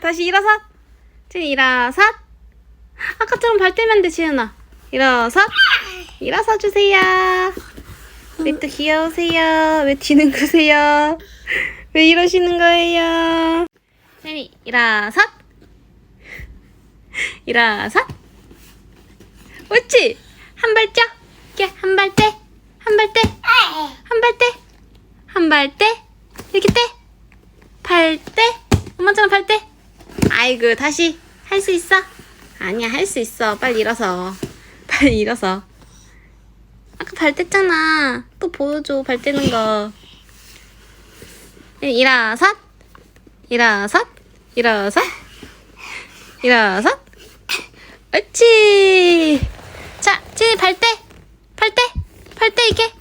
다시 일어서. 지은이 일어서. 아까처럼 발 떼면 돼, 지은아. 일어서. 일어서 주세요. 왜 또 귀여우세요? 왜 뒤는 거세요? 왜 이러시는 거예요? 지은이 일어서. 일어서. 옳지. 한 발짝. 이렇게 한 발 떼. 한 발 떼. 한 발 떼. 한 발 떼. 이렇게 떼. 팔 떼. 엄마처럼 팔 떼. 아이고 다시 할 수 있어? 아니야 할 수 있어. 빨리 일어서. 빨리 일어서. 아까 발 뗐잖아. 또 보여줘 발 떼는 거. 일어서. 일어서. 일어서. 일어서. 옳지. 자, 지니 발 떼. 발 떼. 발 떼 이게.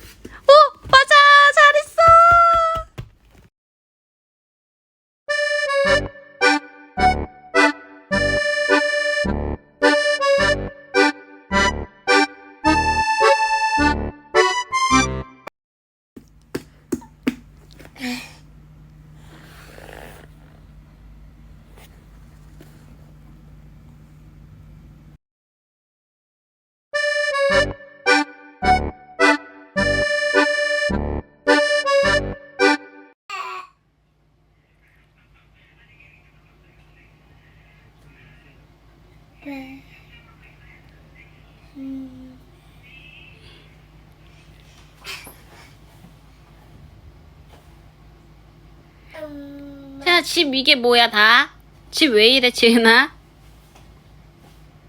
자, 집 이게 뭐야 다? 집 왜 이래 지은아?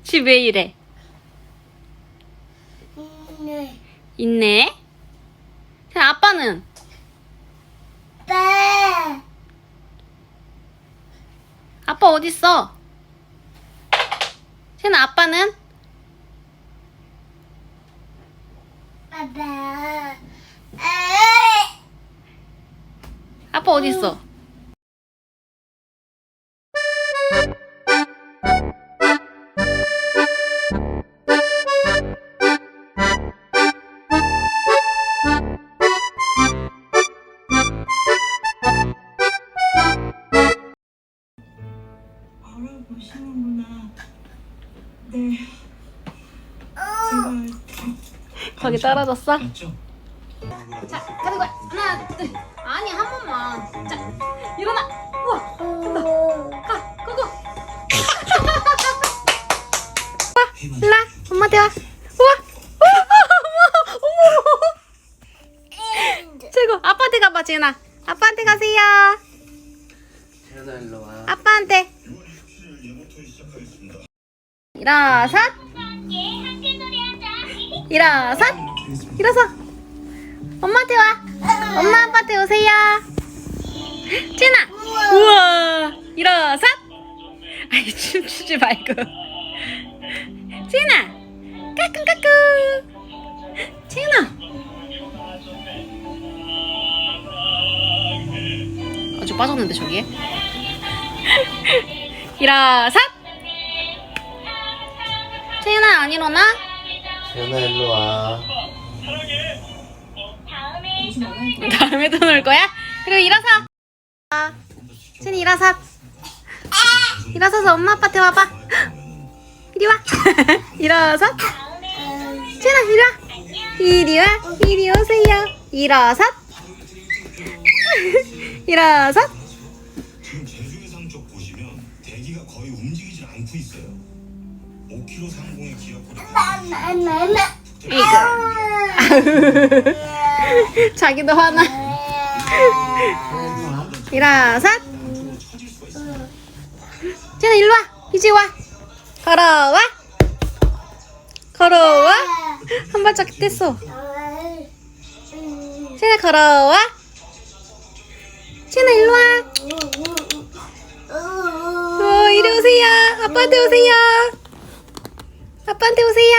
집 왜 이래? 있네. 자, 아빠는? 아빠 어딨어? 세나 아빠는? 아빠 어딨어? 알아보시는구나. 네. 제가 거기 떨어졌어? 자, 가는 거야. 하나, 둘. 아니, 한 번만. 자, 일어나. 우와, 간다. 가, 고고. 엄마한테 와. 우와. 우와, 어머, 어머. 최고. 아빠한테 가봐, 지은아. 아빠한테 가세요. 태연아 일로 와. 아빠한테. 일어서. 일어서. 일어서. 엄마한테 와. 엄마 아빠한테 오세요. 진아. 우와. 일어서. 아이 춤추지 말고. 진아. 까꿍까꿍. 진아. 아주 빠졌는데 저기에. 일어서. 채윤아 안 일어나? 태연아 일로 와. 다음에도 놀 거야? 그리고 일어서. 채니 일어서. 일어서서 엄마 아빠한테 와봐. 이리 와. 일어서. 채나 이리 와. 이리 와. 이리 오세요. 일어서. 일어서. 지금 제주해상 쪽 보시면 대기가 거의 움직이질 않고 있어요. 5km 상공의 기압보다 이거. 자기도 화나. 일어서. 채나 일로 와. 이제 와. 걸어와. 걸어와. 한 발짝 뗐어. 채나 걸어와. 채나 일로 와. 어, 이리 오세요. 아빠한테 오세요. 아빠한테 오세요.